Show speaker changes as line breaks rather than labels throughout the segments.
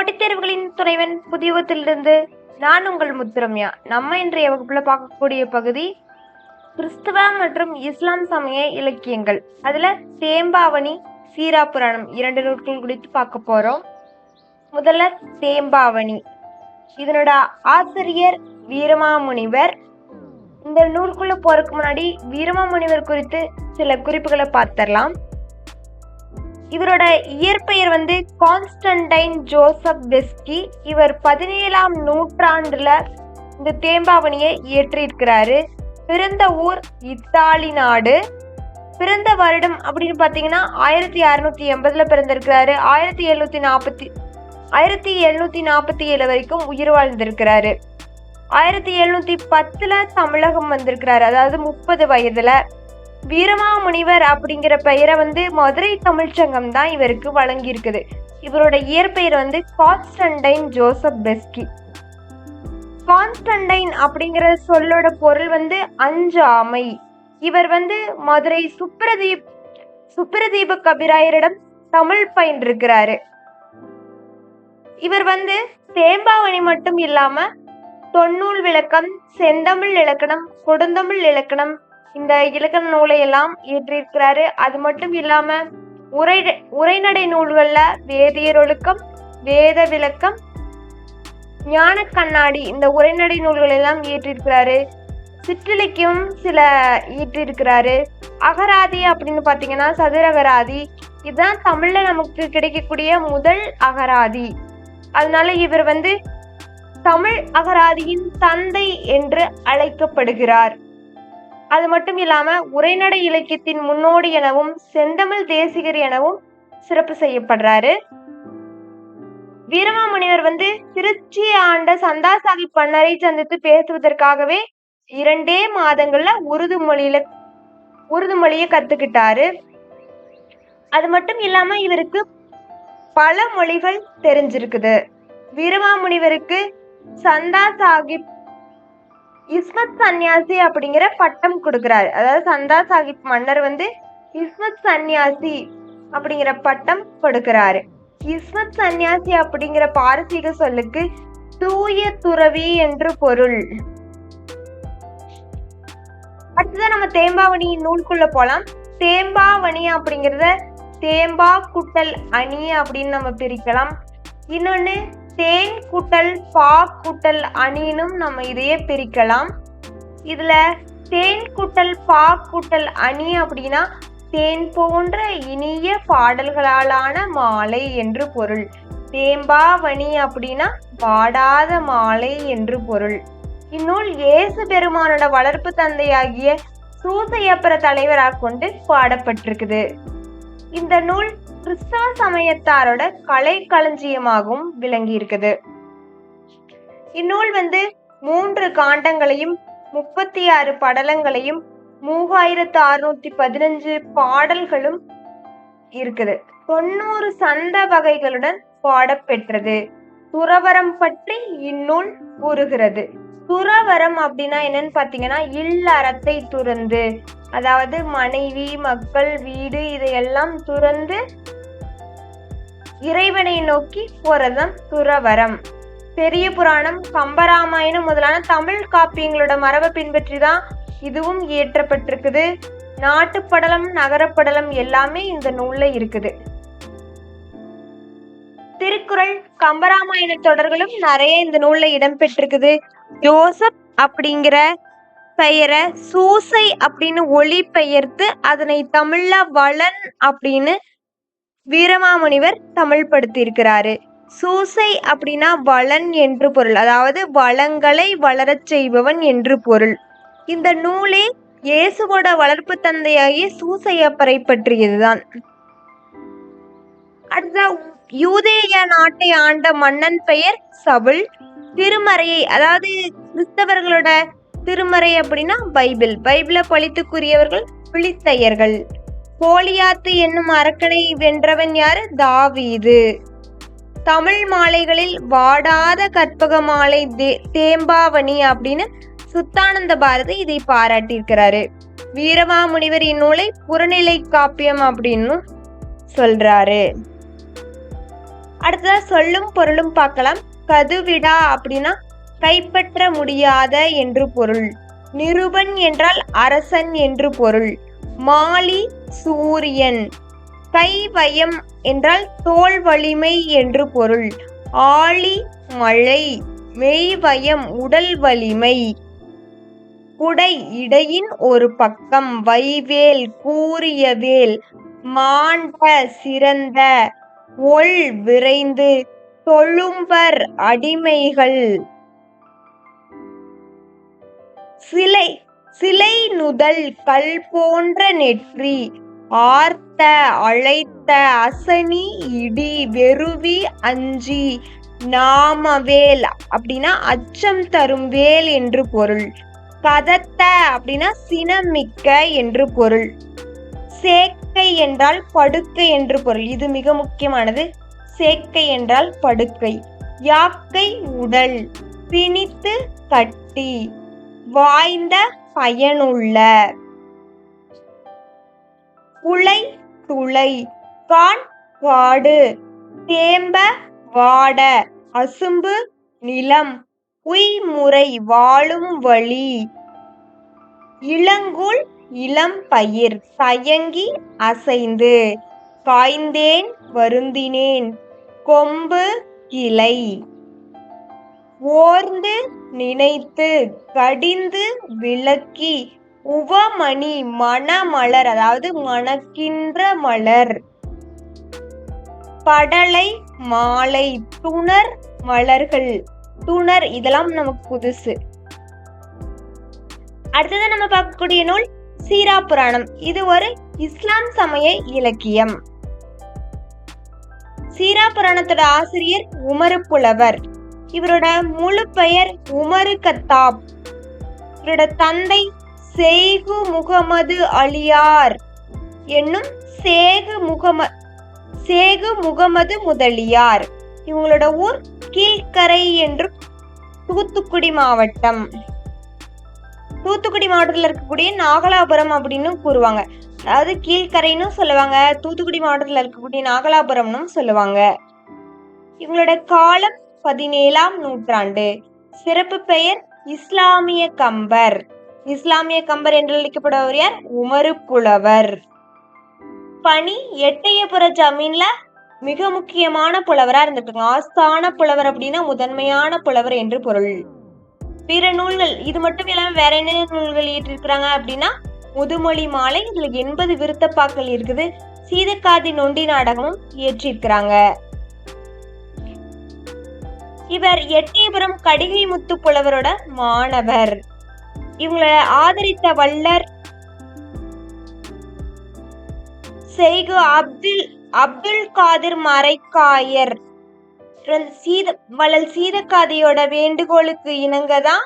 போட்டித் தேர்வுகளின் துணைவன் புதியவத்திலிருந்து நான் உங்கள் முத்துரம்யா நம்ம இன்றைய வகுப்புல பார்க்கக்கூடிய பகுதி கிறிஸ்தவ மற்றும் இஸ்லாம் சமய இலக்கியங்கள். அதுல தேம்பாவணி சீரா புராணம் இரண்டு நூல்கள் குறித்து பார்க்க போறோம். முதல்ல தேம்பாவணி இதனோட ஆசிரியர் வீரமாமுனிவர். இந்த நூல்குள்ள போறதுக்கு முன்னாடி வீரமாமுனிவர் குறித்து சில குறிப்புகளை பார்த்துடலாம். இவரோட இயற்பெயர் வந்து கான்ஸ்டன்டைன் ஜோசப் பெஸ்கி இவர் பதினேழாம் நூற்றாண்டுல இந்த தேம்பாவணியை இயற்றியிருக்கிறாரு. பிறந்த ஊர் இத்தாலி நாடு. பிறந்த வருடம் அப்படின்னு பார்த்தீங்கன்னா ஆயிரத்தி அறுநூத்தி எண்பதுல பிறந்திருக்கிறாரு. ஆயிரத்தி எழுநூத்தி நாற்பத்தி ஆயிரத்தி எழுநூத்தி நாற்பத்தி ஏழு வரைக்கும் உயிர் வாழ்ந்திருக்கிறாரு. ஆயிரத்தி எழுநூத்தி பத்துல தமிழகம் வந்திருக்கிறாரு. அதாவது முப்பது வயதுல. வீரமாமுனிவர் அப்படிங்கிற பெயரை வந்து மதுரை தமிழ்ச்சங்கம் தான் இவருக்கு வழங்கியிருக்குது. இவரோட இயற்பெயர் வந்து கான்ஸ்டன்டைன் ஜோசப் பெஸ்கி. கான்ஸ்டன்டைன் அப்படிங்கிற சொல்லோட பொருள் வந்து அஞ்சாமை. இவர் வந்து மதுரை சுப்ரதீப் சுப்ரதீப கபிராயரிடம் தமிழ் பயின்றிருக்கிறாரு. இவர் வந்து தேம்பாவணி மட்டும் இல்லாம தொன்னூல் விளக்கம் செந்தமிழ் இலக்கணம் கொடுந்தமிழ் இலக்கணம் இந்த இலக்கண நூலை எல்லாம் இயற்றியிருக்கிறாரு. அது மட்டும் இல்லாம உரை உரைநடை நூல்கள்ல வேதியர் ஒழுக்கம் வேத விளக்கம் ஞான கண்ணாடி இந்த உரைநடை நூல்கள் எல்லாம் இயற்றியிருக்கிறாரு. சிற்றிலக்கியம் சில இயற்றியிருக்கிறாரு. அகராதி அப்படின்னு பார்த்தீங்கன்னா சதுரகராதி இதுதான் தமிழ்ல நமக்கு கிடைக்கக்கூடிய முதல் அகராதி. அதனால இவர் வந்து தமிழ் அகராதியின் தந்தை என்று அழைக்கப்படுகிறார். அது மட்டும் இல்லாம உரைநடை இலக்கியத்தின் முன்னோடி எனவும் செந்தமிழ் தேசிகர் எனவும் சிறப்பு செய்யப்படுறாரு. வீரமாமுனிவர் வந்து திருச்சி ஆண்ட சந்தா சாஹிப் பன்னரை சந்தித்து பேசுவதற்காகவே இரண்டே மாதங்கள்ல உருது மொழியில உருது மொழியை கத்துக்கிட்டாரு. அது மட்டும் இல்லாம இவருக்கு பல மொழிகள் தெரிஞ்சிருக்குது. வீரமாமுனிவருக்கு சந்தா சாஹிப் இஸ்மத் சன்னியாசி அப்படிங்கிற பட்டம் கொடுக்கிறாரு. அதாவது சந்தா சாஹிப் மன்னர் வந்து இஸ்மத் சன்னியாசி அப்படிங்கிற பட்டம் கொடுக்கிறாரு. இஸ்மத் சன்னியாசி அப்படிங்கிற பாரசீக சொல்லுக்கு தூய துறவி என்று பொருள். அடுத்ததான் நம்ம தேம்பாவணி நூலுக்குள்ள போலாம். தேம்பாவணி அப்படிங்கிறத தேம்பா குட்டல் அணி அப்படின்னு நம்ம பிரிக்கலாம். இன்னொன்னு தேன் கூட்டல் பா கூட்டல் அணினும் நம்ம இதையே பிரிக்கலாம். இதுல தேன் கூட்டல் பா கூட்டல் அணி அப்படின்னா தேன் போன்ற இனிய பாடல்களாலான மாலை என்று பொருள். தேம்பாவணி அப்படின்னா பாடாத மாலை என்று பொருள். இந்நூல் இயேசு பெருமானோட வளர்ப்பு தந்தையாகிய சூசையப்பர தலைவராக கொண்டு பாடப்பட்டிருக்குது. இந்த நூல் கிறிஸ்தவ சமயத்தாரோட கலை களஞ்சியமாகவும் விளங்கி இருக்குது இந்நூல் வந்து மூன்று காண்டங்களையும் முப்பத்தி ஆறு படலங்களையும் மூவாயிரத்து அறுநூத்தி பதினஞ்சு பாடல்களும் இருக்குது. தொண்ணூறு சந்த வகைகளுடன் பாடப்பெற்றது. துறவரம் பற்றி இந்நூல் கூறுகிறது. துறவரம் அப்படின்னா என்னன்னு பாத்தீங்கன்னா இல்லறத்தை துறந்து அதாவது மனைவி மக்கள் வீடு இதையெல்லாம் துறந்து இறைவனை நோக்கி போறதுதான் துறவரம். பெரிய புராணம் கம்பராமாயணம் முதலான தமிழ் காப்பியங்களோட மரபை பின்பற்றி தான் இதுவும் இயற்றப்பட்டிருக்குது. நாட்டுப்படலம் நகரப்படலம் எல்லாமே இந்த நூல்ல இருக்குது. திருக்குறள் கம்பராமாயண தொடர்களும் நிறைய இந்த நூல்ல இடம்பெற்றிருக்குது ஜோசப் அப்படிங்கிற பெயரை சூசை அப்படின்னு ஒளி பெயர்த்து அதனை தமிழ்ல வளன் அப்படின்னு வீரமாமுனிவர் தமிழ் படுத்தியிருக்கிறாரு சூசை அப்படின்னா வளன் என்று பொருள். அதாவது வளங்களை வளரச் செய்பவன் என்று பொருள். இந்த நூலே இயேசுவோட வளர்ப்பு தந்தையாகிய சூசையப்பரை பற்றியதுதான். அடுத்த யூதேய நாட்டை ஆண்ட மன்னன் பெயர் சவுல். திருமறையை அதாவது கிறிஸ்தவர்களோட திருமறை அப்படின்னா பைபிள். பைபிளை பழித்துக்குரியவர்கள் பிளித்தையர்கள் கோலியாத்து என்னும் அரக்கனை வென்றவன் யார்? தாவீது. தமிழ் மாலைகளில் வாடாத கற்பக மாலை தே தேம்பாவணி அப்படின்னு சுத்தானந்த பாரதி இதை பாராட்டியிருக்கிறாரு. வீரமாமுனிவர் இந்நூலை புறநிலை காப்பியம் அப்படின்னு சொல்றாரு. அடுத்ததா சொல்லும் பொருளும் பார்க்கலாம். கதுவிடா அப்படின்னா கைப்பற்ற முடியாத என்று பொருள். நிருபன் என்றால் அரசன் என்று பொருள். மாலி சூரியன். கைவயம் என்றால் தோல் வலிமை என்று பொருள். ஆழி மழை மெய்வயம் உடல் வலிமை. குடை இடையின் ஒரு பக்கம் வைவேல் கூறிய வேல் மாண்ட சிறந்த ஒள் விரைந்து தொழும்பர் அடிமைகள். சிலை சிலை நுதல் கல் போன்ற நெற்றி ஆர்த்த அழைத்த அசனி இடி வெறுவி அஞ்சி நாமவேல் அப்படின்னா அச்சம் தரும் வேல் என்று பொருள். கதத்த அப்படின்னா சினமிக்க என்று பொருள். சேக்கை என்றால் படுக்கை என்று பொருள். இது மிக முக்கியமானது. சேக்கை என்றால் படுக்கை. யாக்கை உடல். பிணித்து கட்டி. வாய்ந்த பயனுள்ள. புலை துளை கான் காடு தேம்ப வாட அசும்பு நிலம் உய்முறை வாழும் வழி. இளங்குள் இளம் பயிர் சயங்கி அசைந்து காய்ந்தேன் வருந்தினேன் கொம்பு கிளை ஓர்ந்து நினைத்து கடிந்து விளக்கி உவமணி மணமலர் அதாவது மணக்கின்ற மலர். படலை மாலை துணர் மலர்கள். துணர் இதெல்லாம் நமக்கு புதுசு. அடுத்தது நம்ம பார்க்கக்கூடிய நூல் சீரா புராணம். இது ஒரு இஸ்லாம் சமய இலக்கியம். சீரா புராணத்தோட ஆசிரியர் உமரு புலவர். இவரோட முழு பெயர் உமரு கத்தாப் இவரோட தந்தை செய்கு முகமது அலியார் என்னும் சேகு முகம சேகு முகமது முதலியார். இவங்களோட ஊர் கீழ்கரை என்றும் தூத்துக்குடி மாவட்டம். தூத்துக்குடி மாவட்டத்தில் இருக்கக்கூடிய நாகலாபுரம் அப்படின்னு கூறுவாங்க. அதாவது கீழ்கரைன்னு சொல்லுவாங்க தூத்துக்குடி மாவட்டத்தில் இருக்கக்கூடிய நாகலாபுரம்னு சொல்லுவாங்க. இவங்களோட காலம் பதினேழாம் நூற்றாண்டு. சிறப்பு பெயர் இஸ்லாமிய கம்பர். இஸ்லாமிய கம்பர் என்று அழைக்கப்படுபவர் யார்? உமரு புலவர். பனி எட்டயபுர ஜமீன்ல மிக முக்கியமான புலவரா இருந்துட்டு ஆஸ்தான புலவர் அப்படின்னா முதன்மையான புலவர் என்று பொருள். பிற நூல்கள் இது மட்டும் இல்லாம வேற என்ன நூல்கள் இயற்றிருக்கிறாங்க அப்படின்னா முதுமொழி மாலை இதுல எண்பது விருத்தப்பாக்கள் இருக்குது. சீதக்காதி நொண்டி நாடகமும் இயற்றியிருக்கிறாங்க இவர் எட்டயபுரம் கடிகை முத்து புலவரோட மாணவர். இவங்களை ஆதரித்த வல்லர் செய்கு அப்துல் அப்துல் காதிர் மறைக்காயர். சீத வள்ளல் சீதக்காதியோட வேண்டுகோளுக்கு இணங்க தான்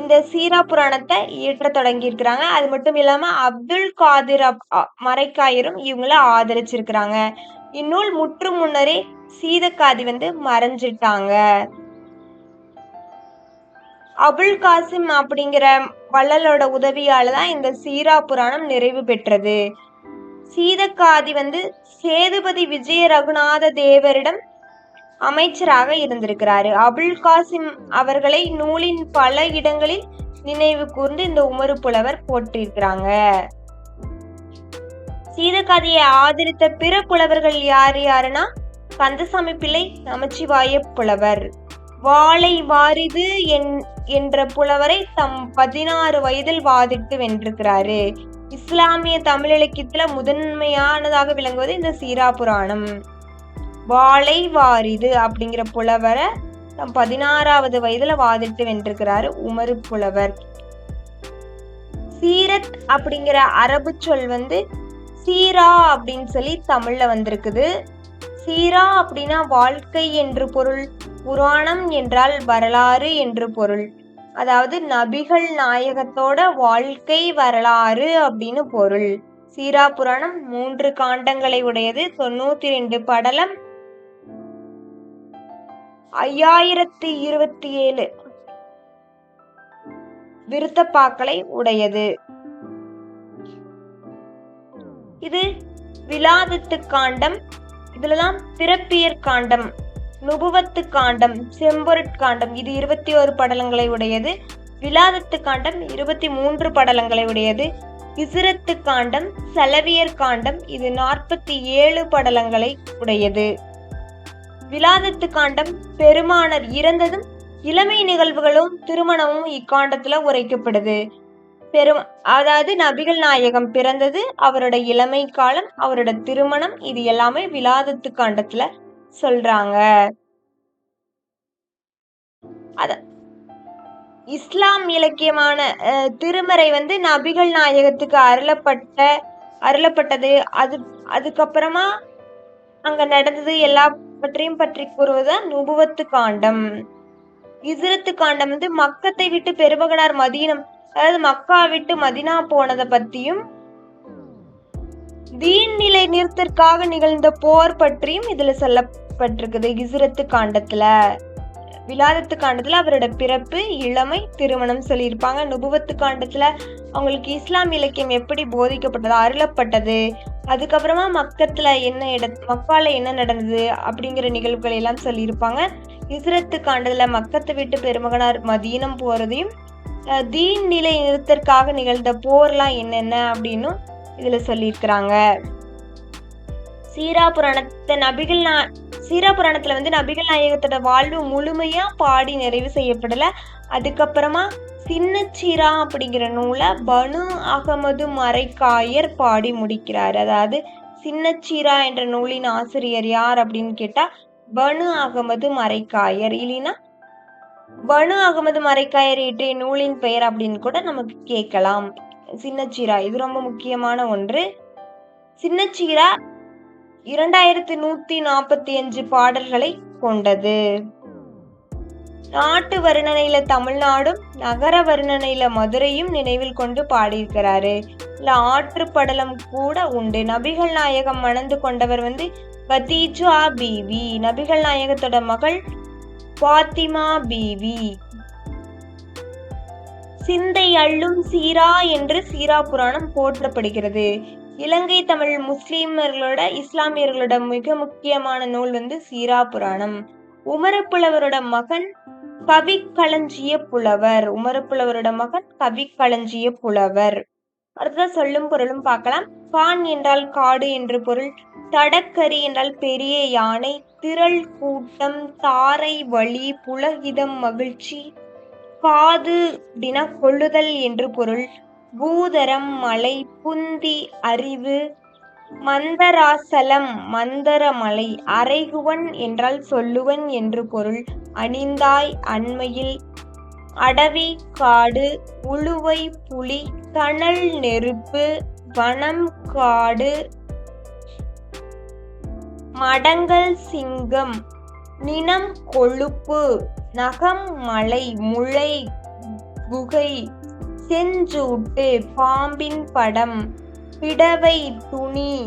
இந்த சீரா புராணத்தை இயற்ற தொடங்கியிருக்கிறாங்க. அது மட்டும் இல்லாம அப்துல் காதிர் மறைக்காயரும் இவங்கள ஆதரிச்சிருக்கிறாங்க. இந்நூல் முற்று முன்னரே சீதக்காதி வந்து மறைஞ்சிட்டாங்க. அபுல் காசிம் அப்படிங்கிற வள்ளலோட உதவியால தான் இந்த சீரா புராணம் நிறைவு பெற்றது. சீதக்காதி வந்து சேதுபதி விஜய ரகுநாத தேவரிடம் அமைச்சராக இருந்திருக்கிறாரு. அபுல் காசிம் அவர்களை நூலின் பல இடங்களில் நினைவு கூர்ந்து இந்த உமரு புலவர் போட்டிருக்கிறாங்க சீதக்காதியை ஆதரித்த பிற புலவர்கள் யார் யாருன்னா கந்தசாமி பிள்ளை நமச்சிவாய புலவர். வாழை வாரிது என்ற புலவரை தம் பதினாறு வயதில் வாதிட்டு வென்றிருக்கிறாரு. இஸ்லாமிய தமிழ் இலக்கியத்துல முதன்மையானதாக விளங்குவது இந்த சீரா புராணம். வாழை வாரிது அப்படிங்கிற புலவரை தம் பதினாறாவது வயதுல வாதிட்டு வென்றிருக்கிறாரு உமரு புலவர். சீரத் அப்படிங்கிற அரபு சொல் வந்து சீரா அப்படின்னு சொல்லி தமிழ்ல வந்திருக்குது. சீரா அப்படின்னா வாழ்க்கை என்று பொருள். புராணம் என்றால் வரலாறு என்று பொருள். அதாவது நபிகள் நாயகத்தோட வாழ்க்கை வரலாறு அப்படின்னு பொருள். சீரா புராணம் மூன்று காண்டங்களை உடையது தொண்ணூத்தி ரெண்டு படலம். ஐயாயிரத்தி இருபத்தி ஏழு. விருத்தப்பாக்களை உடையது. இது விலாதத்து காண்டம். இதுலதான் பிறப்பியற் காண்டம். நுபுவத்து காண்டம் செம்பொருட் காண்டம் இது இருபத்தி ஒரு படலங்களை உடையது. விலாதத்து காண்டம் இருபத்தி மூன்று படலங்களை உடையது. இசுரத்து காண்டம் செலவியர் காண்டம் இது நாற்பத்தி ஏழு படலங்களை உடையது. விலாதத்து காண்டம் பெருமானர் இறந்ததும் இளமை நிகழ்வுகளும் திருமணமும் இக்காண்டத்துல உரைக்கப்படுது. பெரும் அதாவது நபிகள் நாயகம் பிறந்தது அவரோட இளமை காலம் அவரோட திருமணம் இது எல்லாமே விலாதத்து காண்டத்துல சொல்றாங்க. அத இஸ்லாம் இலக்கியமான திருமறை வந்து நபிகள் நாயகத்துக்கு அருளப்பட்ட அருளப்பட்டது. அது அதுக்கப்புறமா அங்க நடந்தது எல்லாவற்றையும் பற்றி கூறுவதுதான் நுபுவத்து காண்டம். இசுரத்து காண்டம் வந்து மக்கத்தை விட்டு பெருமகனார் மதீனம் அதாவது மக்கா விட்டு மதினா போனதை பத்தியும் தீன் நிலை நிறுத்தற்காக நிகழ்ந்த போர் பற்றியும் இதுல சொல்ல சொல்லப்பட்டிருக்குது இஸ்ரத்து காண்டத்துல. விலாதத்து காண்டத்துல அவரோட பிறப்பு இளமை திருமணம் சொல்லியிருப்பாங்க. நுபுவத்து காண்டத்துல அவங்களுக்கு இஸ்லாம் இலக்கியம் எப்படி போதிக்கப்பட்டது அருளப்பட்டது அதுக்கப்புறமா மக்கத்துல என்ன இட மக்கால என்ன நடந்தது அப்படிங்கிற நிகழ்வுகள் எல்லாம் சொல்லியிருப்பாங்க. இஸ்ரத்து காண்டத்துல மக்கத்தை விட்டு பெருமகனார் மதீனம் போறதையும் அஹ், தீன் நிலை நிறுத்தற்காக நிகழ்ந்த போர்லாம் என்னென்ன அப்படின்னும் இதுல சொல்லியிருக்கிறாங்க. சீரா புராணத்தை நபிகள் நா சீரா வந்து நபிகள் நாயகத்தோட வாழ்வு முழுமையாக பாடி நிறைவு செய்யப்படலை. அதுக்கப்புறமா சின்ன சீரா அப்படிங்கிற நூலை பனு அகமது மறைக்காயர் பாடி முடிக்கிறார். அதாவது சின்னச்சீரா என்ற நூலின் ஆசிரியர் யார் அப்படின்னு கேட்டால் பனு அகமது மறைக்காயர். இல்லைன்னா பனு அகமது மறைக்காயர் இயற்றிய நூலின் பெயர் அப்படின்னு கூட நமக்கு கேட்கலாம். சின்னச்சீரா இது ரொம்ப முக்கியமான ஒன்று. சின்னச்சீரா இரண்டாயிரத்தி நூத்தி நாற்பத்தி அஞ்சு பாடல்களை கொண்டது. நாட்டு வர்ணனையில தமிழ்நாடும் நகர வர்ணனையில மதுரையும் நினைவில் கொண்டு பாடியிருக்கிறாரு. இல்ல ஆற்று படலம் கூட உண்டு. நபிகள் நாயகம் மணந்து கொண்டவர் வந்து பத்தீஜா பிவி. நபிகள் நாயகத்தோட மகள் பாத்திமா பிவி. சிந்தை அள்ளும் சீரா என்று சீரா புராணம் போற்றப்படுகிறது. இலங்கை தமிழ் முஸ்லீமர்களோட இஸ்லாமியர்களோட மிக முக்கியமான நூல் வந்து சீரா புராணம். உமரப்புலவரோட மகன் கவி களஞ்சிய புலவர். உமரப்புலவரோட மகன் கவி களஞ்சிய புலவர். அடுத்த சொல்லும் பொருளும் பார்க்கலாம். கான் என்றால் காடு என்று பொருள் தடக்கரி என்றால் பெரிய யானை திரள் கூட்டம் தாரை வழி புலகிதம் மகிழ்ச்சி காது அப்படின்னா கொள்ளுதல் என்று பொருள். பூதரம் மலை புந்தி அறிவு மந்தராசலம் மந்தரமலை அரைகுவன் என்றால் சொல்லுவன் என்று பொருள். அணிந்தாய் அண்மையில் அடவி காடு உழுவை புலி தணல் நெருப்பு வனம் காடு மடங்கல் சிங்கம் நினம் கொழுப்பு நகம் மலை முளை குகை செஞ்சூட்டு பாம்பின் படம் பிடவை துணி.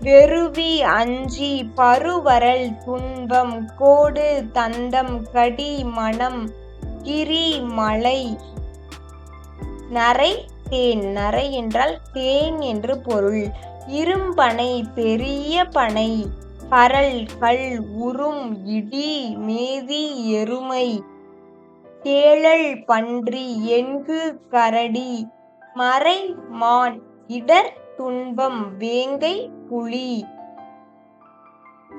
வெறுவி அஞ்சி பருவரல் துன்பம் கோடு தந்தம் கடி மனம் கிரி மலை. நரை தேன் நரை என்றால் தேன் என்று பொருள். இரும்பனை பெரிய பனை பரல் கல் உறும் இடி மேதி எருமை. கேழல் பன்றி எண்கு கரடி? மறை மான் இடர் துன்பம் வேங்கை புலி.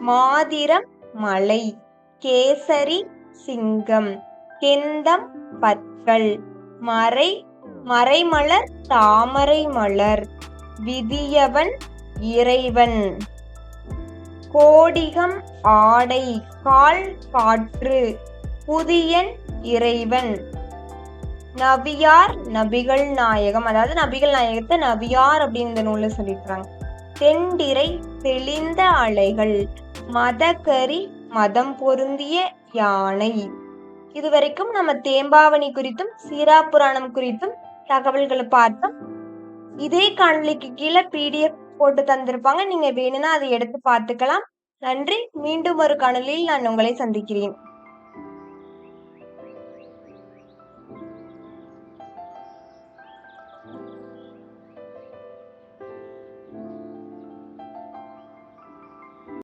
மாதிரம் மலை கேசரி சிங்கம் கெந்தம் பற்கள். மறை மறைமலர் தாமரை மலர் விதியவன் இறைவன். கோடிகம் ஆடை கால் காற்று புதியன் இறைவன். நபியார் நபிகள் நாயகம். அதாவது நபிகள் நாயகத்தை நபியார் அப்படின்னு இந்த நூலில் சொல்லியிருக்கிறாங்க தெண்டிரை தெளிந்த அலைகள் மதக்கரி மதம் பொருந்திய யானை. இதுவரைக்கும் நம்ம தேம்பாவணி குறித்தும் சீரா புராணம் குறித்தும் தகவல்களை பார்த்தோம். இதே காணொலிக்கு கீழே பிடிஎஃப் போட்டு தந்திருப்பாங்க. நீங்க வேணும்னா அதை எடுத்து பார்த்துக்கலாம். நன்றி. மீண்டும் ஒரு காணொலியில் நான் உங்களை சந்திக்கிறேன்.